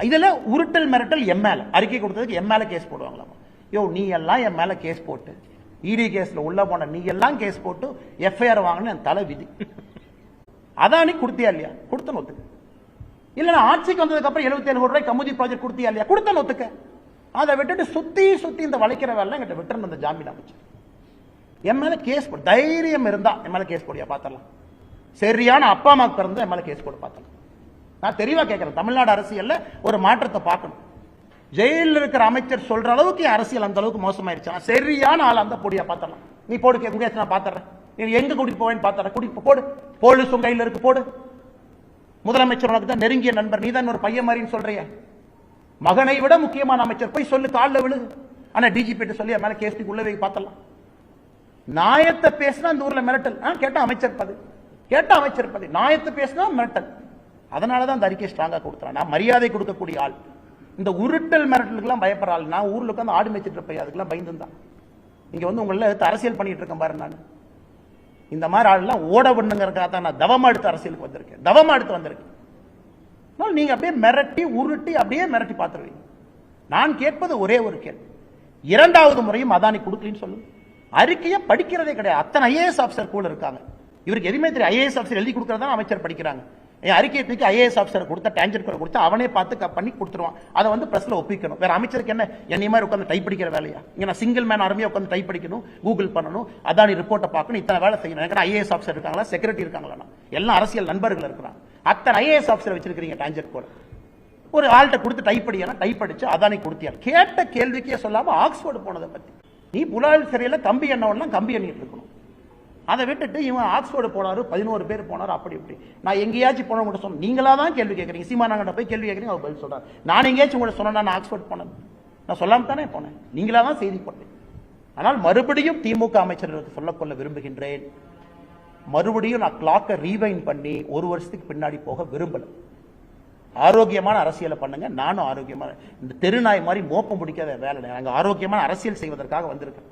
இதில் உருட்டல் மிரட்டல் எம் அறிக்கை கொடுத்ததுக்கு எம்எல் கேஸ் போடுவாங்களா யோ நீ எல்லாம் என் மேலே கேஸ் போட்டு இடி கேஸில் உள்ள போன நீ எல்லாம் கேஸ் போட்டு எஃப்ஐஆர் வாங்கின என் தலை விதி. அதானி கொடுத்தியா இல்லையா? கொடுத்த நொத்துக்க. இல்லைன்னா ஆட்சிக்கு வந்ததுக்கு அப்புறம் எழுபத்தி ஏழு கோடி ரூபாய் கமுதி ப்ராஜெக்ட் கொடுத்தியா இல்லையா? கொடுத்த ஒத்துக்க அதை விட்டுட்டு சுத்தி சுத்தி இந்த வளைக்கிற வேலை எங்கிட்ட விட்டுறணும் அந்த ஜாமீன் அமைச்சர் என் மேலே கேஸ் போடு தைரியம் இருந்தா என் மேலே கேஸ் போடியா பார்த்தலாம் சரியான அப்பா அம்மாக்கு பிறந்து என் மேலே கேஸ் போட பார்த்தலாம் நான் தெளிவா கேட்கிறேன் தமிழ்நாடு அரசியல்ல ஒரு மாற்றத்தை பார்க்கணும். ஜெயிலில் இருக்கிற அமைச்சர் சொல்ற அளவுக்கு அரசியல் அந்த அளவுக்கு மோசமாயிருச்சு. சரியான ஆள் அந்த பொடியா பார்த்தலாம் நீ போடு கே முகேஷ் நான் பார்த்துறேன் நீ எங்க கூட்டிட்டு போவேன்னு பாத்துறேன் கூட்டிட்டு போடு. போலீஸ் உங்க கையில் இருக்கு போடு. முதலமைச்சர் உனக்கு தான் நெருங்கிய நண்பர். நீ தான் ஒரு பையன் மாதிரின்னு சொல்றிய. மகனை விட முக்கியமான அமைச்சர். போய் சொல்லு காலில் விழு. ஆனா டிஜிபி சொல்லி மேல கேஸ் உள்ள போய் பார்த்தலாம் நாயத்தை பேசினா அந்த ஊர்ல மிரட்டல். ஆ, கேட்டா அமைச்சர் பதவி. கேட்டா அமைச்சர் பதவி. நாயத்தை பேசினா மிரட்டல். அதனாலதான் அந்த அறிக்கை ஸ்ட்ராங்கா கொடுத்துறான் நான் மரியாதை கொடுக்கக்கூடிய ஆள். இந்த உருட்டல் மிரட்டலுக்கெல்லாம் பயப்படுற ஆள். நான் ஊர்ல உட்காந்து ஆடு மேய்ச்சிட்டு இருப்பேன். அதுக்கெல்லாம் பயந்து இங்கே வந்து உங்களை எடுத்து அரசியல் பண்ணிட்டு இருக்கேன் பாரு நான். இந்த மாதிரி ஆள்லாம் ஓட பண்ணுங்கிறக்காக தான் நான் தவமா எடுத்து அரசியலுக்கு வந்திருக்கேன். தவமா எடுத்து வந்திருக்கேன். அதனால நீங்க அப்படியே மிரட்டி உருட்டி அப்படியே மிரட்டி பார்த்துருவீங்க. நான் கேட்பது ஒரே ஒரு கேள்வி. இரண்டாவது முறையும் அதானி கொடுக்கலன்னு சொல்லுங்க அறிக்கையை படிக்கிறதே கிடையாது. அத்தனை ஐஏஎஸ் ஆஃபீஸர் கூட இருக்காங்க. இவருக்கு எதுவுமே தெரியும் ஐஏஎஸ் ஆஃபீஸர் எழுதி கொடுக்கறதா அமைச்சர் படிக்கிறாங்க. என் அறிக்கையை தூக்கி ஐஏஎஸ் ஆஃபீஸர் கொடுத்த டேஞ்சர் கொடுத்து அவனே பார்த்து பண்ணி கொடுத்துருவான். அதை வந்து பிரஸ்ல ஒப்பிக்கணும். வேற அமைச்சருக்கு என்ன? என்னை மாதிரி உட்காந்து டைப் படிக்கிற வேலையா? இங்கே நான் சிங்கிள் மேன் ஆர்மியாக உட்காந்து டைப் படிக்கணும் கூகுள் பண்ணணும் அதானி ரிப்போர்ட்டை பார்க்கணும் இத்தனை வேலை செய்யணும். எனக்கு ஐஏஎஸ் ஆஃபீஸர் இருக்காங்களா? செக்ரட்டரி இருக்காங்களா? எல்லாம் அரசியல் நண்பர்கள் இருக்கிறாங்க. அத்தனை ஐஏஎஸ் ஆஃபீஸர் வச்சிருக்கிறீங்க டேஞ்சர் கூட ஒரு ஆள்கிட்ட கொடுத்து டைப் படியானா டைப் அடிச்சு அதானி கொடுத்தியா? கேட்ட கேள்விக்கே சொல்லாமல் ஆக்ஸ்போர்டு போனதை பற்றி நீ புலால் சிறையில் கம்பி எண்ணவெல்லாம் கம்பி எண்ணிட்டு இருக்கணும். அதை விட்டுட்டு இவன் ஆக்ஸ்போர்டு போனாரு பதினோரு பேர் போனார் அப்படி இப்படி. நான் எங்கேயாச்சும் போன கூட சொன்னேன் நீங்களா தான் கேள்வி கேட்குறீங்க சீமானாங்கிட்ட போய் கேள்வி கேட்குறீங்க அவர் பதில் சொல்கிறார் நான் எங்கேயாச்சும் உங்களை சொன்னா நான் ஆக்ஸ்போர்ட் போனேன். நான் சொல்லாம தானே போனேன். நீங்களா தான் செய்தி போட்டேன். ஆனால் மறுபடியும் திமுக அமைச்சர்களுக்கு சொல்லக்கொள்ள விரும்புகின்றேன். மறுபடியும் நான் கிளாக்கை ரீவைன் பண்ணி ஒரு வருஷத்துக்கு பின்னாடி போக விரும்பலை. ஆரோக்கியமான அரசியலை பண்ணுங்க. நானும் ஆரோக்கியமான இந்த தெருநாய் மாதிரி மோப்பம் பிடிக்காத வேலை நாங்கள் ஆரோக்கியமான அரசியல் செய்வதற்காக வந்திருக்கேன்.